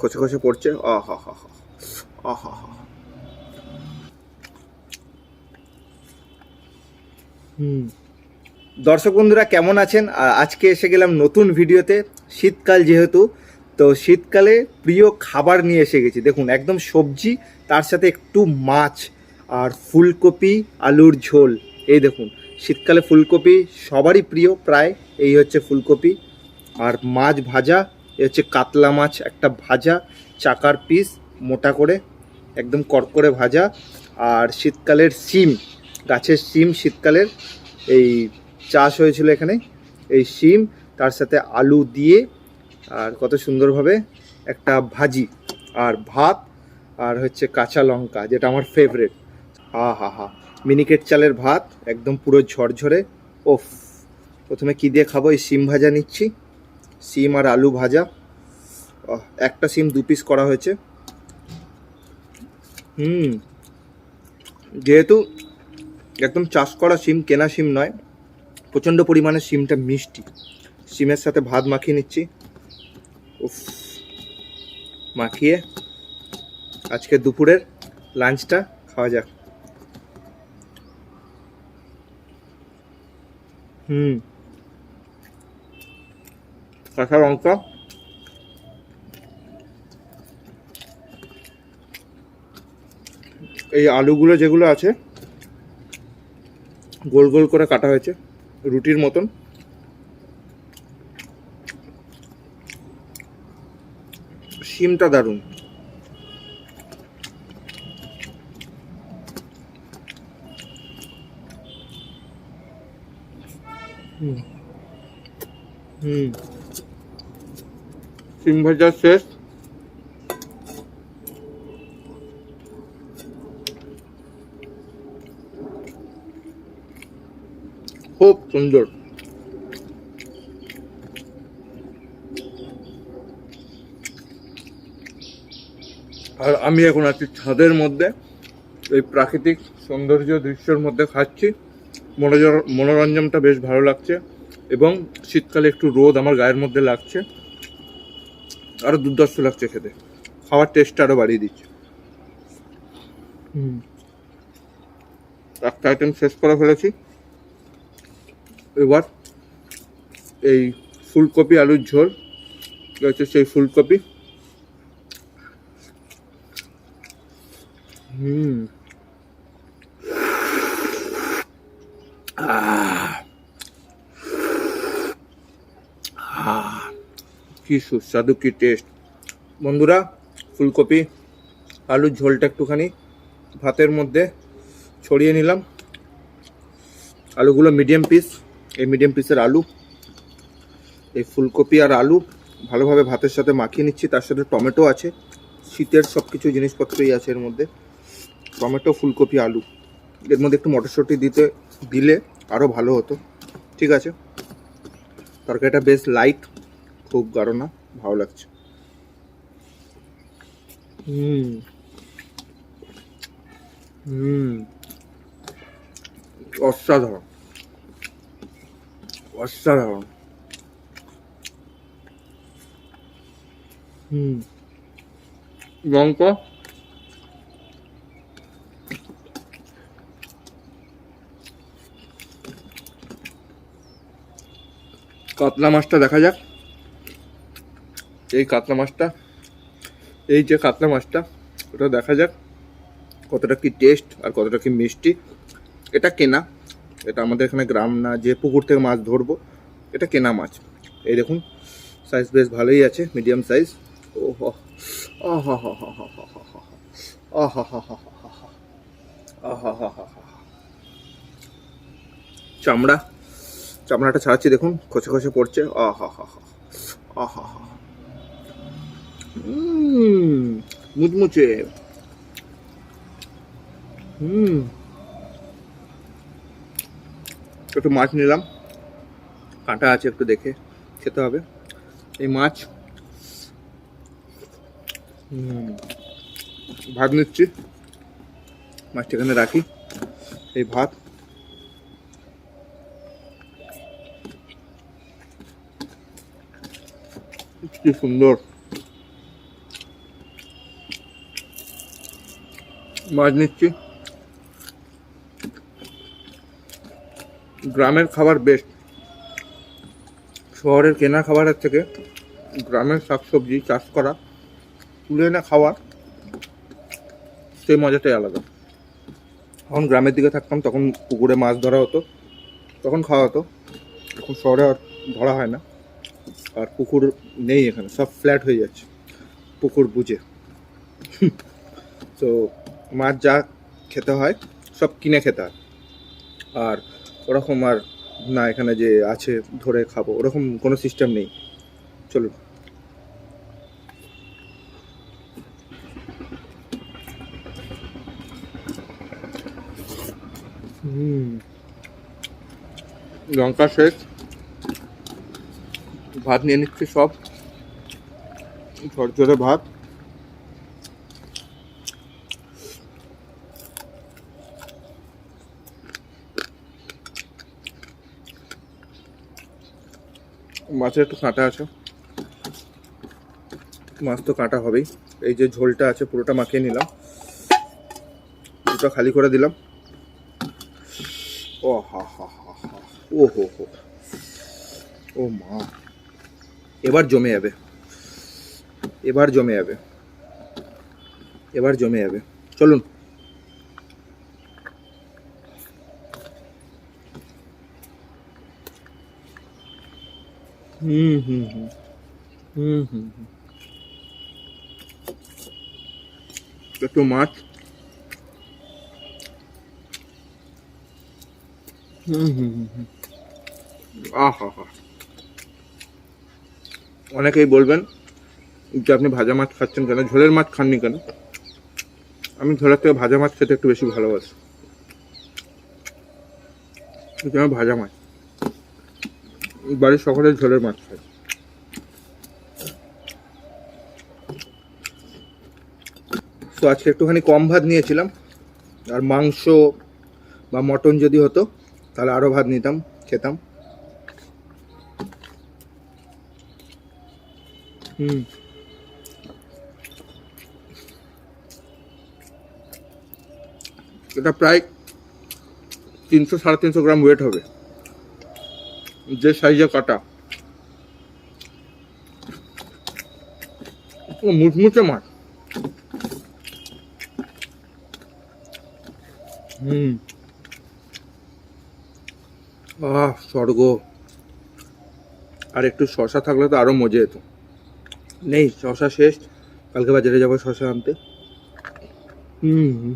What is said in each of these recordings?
খসে খসে পড়ছে? আহা হা হা আহা হা হুম। দর্শক বন্ধুরা কেমন আছেন? আজকে এসে গেলাম নতুন ভিডিওতে শীতকাল যেহেতু তো শীতকালে প্রিয় খাবার নিয়ে এসে গেছি। দেখুন একদম সবজি তার সাথে একটু মাছ আর ফুলকপি আলুর ঝোল এই দেখুন। শীতকালে ফুলকপি সবারই প্রিয়, প্রায় এই হচ্ছে ফুলকপি। আর মাছ ভাজা, এ হচ্ছে কাতলা মাছ, একটা ভাজা, চাকার পিস, মোটা করে, একদম কড়কড়ে ভাজা। আর শীতকালের সিম গাছের সিম শীতকালের, এই চাষ হয়েছিল এখানে, এই সিম তার সাথে আলু দিয়ে, আর কত সুন্দরভাবে একটা ভাজি। আর ভাত, আর হচ্ছে কাঁচা লঙ্কা, যেটা আমার ফেভারেট হা হা হা। মিনিকেট চালের ভাত, একদম পুরো ঝরঝরে। ওফ, প্রথমে কি দিয়ে খাব? এই সিম ভাজা নিচ্ছি। সিম আর আলু ভাজা। একটা সিম দু পিস করা হয়েছে। হুম, যেহেতু একদম চাষ করা সিম, কেনা সিম নয়, প্রচণ্ড পরিমাণে সিমটা মিষ্টি। সিমের সাথে ভাত মাখিয়ে নিচ্ছি। উফ, মাখিয়ে আজকে দুপুরের লাঞ্চটা খাওয়া যাক। হুম। কাঁচা লঙ্কা। এই আলুগুলো যেগুলো আছে, গোল গোল করে কাটা হয়েছে, রুটির মতন। সিমটা দারুণ। হুম। হুম। শিম ভাজা শেষ। খুব সুন্দর। আর আমি এখন আছি ছাদের মধ্যে এই প্রাকৃতিক সৌন্দর্য দৃশ্যের মধ্যে খাচ্ছি। মনোরঞ্জনটা বেশ ভালো লাগছে এবং শীতকালে একটু রোদ আমার গায়ের মধ্যে লাগছে। আরও দুর্দর্শ লাগছে খেতে। খাওয়ার টেস্টটা আরও বাড়িয়ে দিচ্ছে। একটা আইটেম শেষ করে ফেলেছি। এবার এই ফুলকপি আলুর ঝোল। হচ্ছে সেই ফুলকপি। হুম আহ। আহ। কি সুস্বাদু কি টেস্ট বন্ধুরা, ফুলকপি, আলুর ঝোলটা একটুখানি ভাতের মধ্যে ছড়িয়ে নিলাম। আলুগুলো মিডিয়াম পিস এই মিডিয়াম পিসের আলু, এই ফুলকপি আর আলু ভালোভাবে ভাতের সাথে মাখিয়ে নিচ্ছি। তার সাথে টমেটো আছে, শীতের সব কিছু জিনিসপত্রই আছে এর মধ্যে। টমেটো, ফুলকপি, আলু। এর মধ্যে একটু মটরশুঁটি দিতে, দিলে আরও ভালো হতো। ঠিক আছে? তরকারিটা বেশ লাইট খুব গাঢ় না ভালো লাগছে। হুম। হুম। অসাধারণ। অসাধারণ। হুম। লঙ্কা? কাতলা মাছটা দেখা যাক এই কাতলা মাছটা এই যে কাতলা মাছটা ওটা দেখা যাক কতটা কি টেস্ট আর কতটা কি মিষ্টি এটা কেনা এটা আমাদের এখানে গ্রাম না যে পুকুর থেকে মাছ ধরবো এটা কেনা মাছ এই দেখুন সাইজ বেশ ভালোই আছে মিডিয়াম সাইজ ও হো হা হা হা হা হা হা হা হা হা হা হা হা চামড়া চামড়াটা ছাড়াচ্ছি, দেখুন, খসে খসে পড়ছে। আহা মুচমুচে। হুম। একটু মাছ নিলাম। কাঁটা আছে একটু দেখে খেতে হবে। এই মাছ। ভাত নিচ্ছি। মাছটা এখানে রাখি। এই ভাত। কি সুন্দর মাছ নিচ্ছি গ্রামের খাবার বেস্ট শহরের কেনা খাবারের থেকে গ্রামের শাকসবজি চাষ করা, তুলে এনে খাওয়া, সেই মজাটাই আলাদা। যখন গ্রামের দিকে থাকতাম, তখন পুকুরে মাছ ধরা হতো, তখন খাওয়া হতো। এখন শহরে আর ধরা হয় না। আর পুকুর নেই এখানে, সব ফ্ল্যাট হয়ে যাচ্ছে, পুকুর বুঝে। তো মাছ যা খেতে হয়, সব কিনে খেতে হয়। আর ওরকম আর না এখানে যে আছে, ধরে খাব, ওরকম কোনো সিস্টেম নেই। চলুন। লঙ্কা শেষ ভাত নিয়ে নিচ্ছে সব। ঝরঝরে ভাত। মাছের একটু কাঁটা আছে। মাছ তো কাঁটা হবেই। এই যে ঝোলটা আছে পুরোটা মাখিয়ে নিলাম। পুরোটা খালি করে দিলাম। ও হা হা হা হা। ও হো হো। ও মা। এবার জমে যাবে। এবার জমে যাবে। এবার জমে যাবে। চলুন। হুম হুম হুম। হুম হুম হুম। একটু মাছ। হুম হুম হুম আহা হা অনেকেই বলবেন যে আপনি ভাজা মাছ খাচ্ছেন কেন? ঝোলের মাছ খাননি কেন? আমি ঝোলের থেকে ভাজা মাছ খেতে একটু বেশি ভালোবাসি। আমার ভাজা মাছ। বাড়ির সকলে ঝোলের মাছ খায়। তো আজকে একটুখানি কম ভাত নিয়েছিলাম। আর মাংস বা মটন যদি হতো, তাহলে আরও ভাত নিতাম, খেতাম। হুম। এটা প্রায় তিনশো সাড়ে তিনশো গ্রাম ওয়েট হবে। যে সাইজে কাটা। ও মুচমুচে মাছ। হুম। আহ স্বর্গ। আর একটু শশা থাকলে তো আরও মজা যেত নেই শশা শেষ। কালকে বাজারে যাব শশা আনতে। হুম।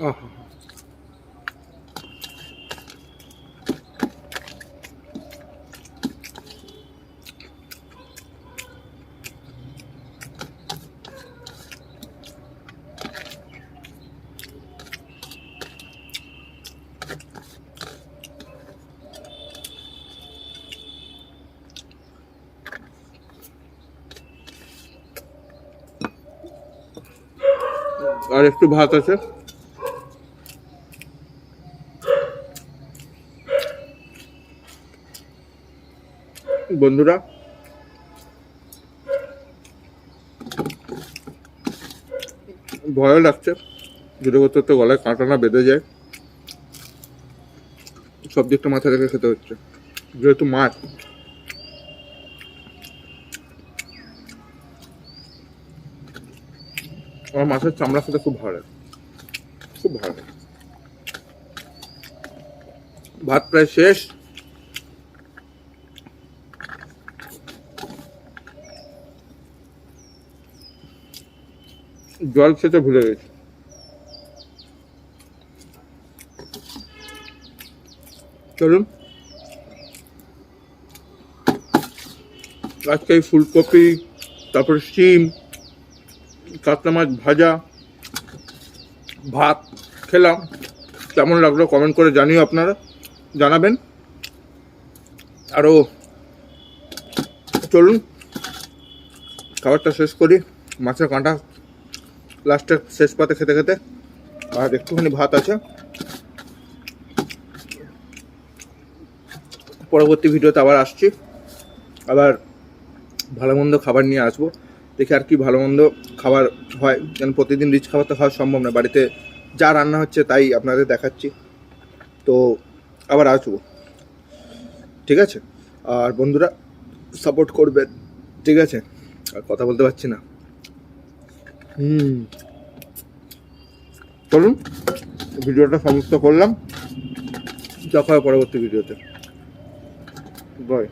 আহা। আর একটু ভাত আছে। বন্ধুরা, ভয় লাগছে। যদি করতে করতে গলায় কাঁটা না বেঁধে যায়। সব দিকটা মাথায় রেখে খেতে হচ্ছে। যেহেতু মাছ আমার মাছের চামড়া খেতে খুব ভালো খুব ভালো ভাত প্রায় শেষ। জল খেতে ভুলে গেছি। চলুন। আজকে ফুলকপি, তারপরে শিম কাতলা মাছ ভাজা, ভাত খেলাম। কেমন লাগল কমেন্ট করে জানিও আপনারা, জানাবেন। আরও চলুন, খাবারটা শেষ করি। মাছের কাঁটা লাস্টের শেষ পাতে খেতে খেতে। আর একটুখানি ভাত আছে। পরবর্তী ভিডিওতে আবার আসছি। আবার ভালো মন্দ খাবার নিয়ে আসব। দেখি আর কি ভালো মন্দ খাবার হয় যেন প্রতিদিন রিচ খাবার তো খাওয়া সম্ভব না, বাড়িতে যা রান্না হচ্ছে তাই আপনাদের দেখাচ্ছি। তো আবার আসব। ঠিক আছে? আর বন্ধুরা সাপোর্ট করবে ঠিক আছে? আর কথা বলতে পারছি না। হুম। চলুন, ভিডিওটা সমাপ্ত করলাম। দেখা হয় পরবর্তী ভিডিওতে। বাই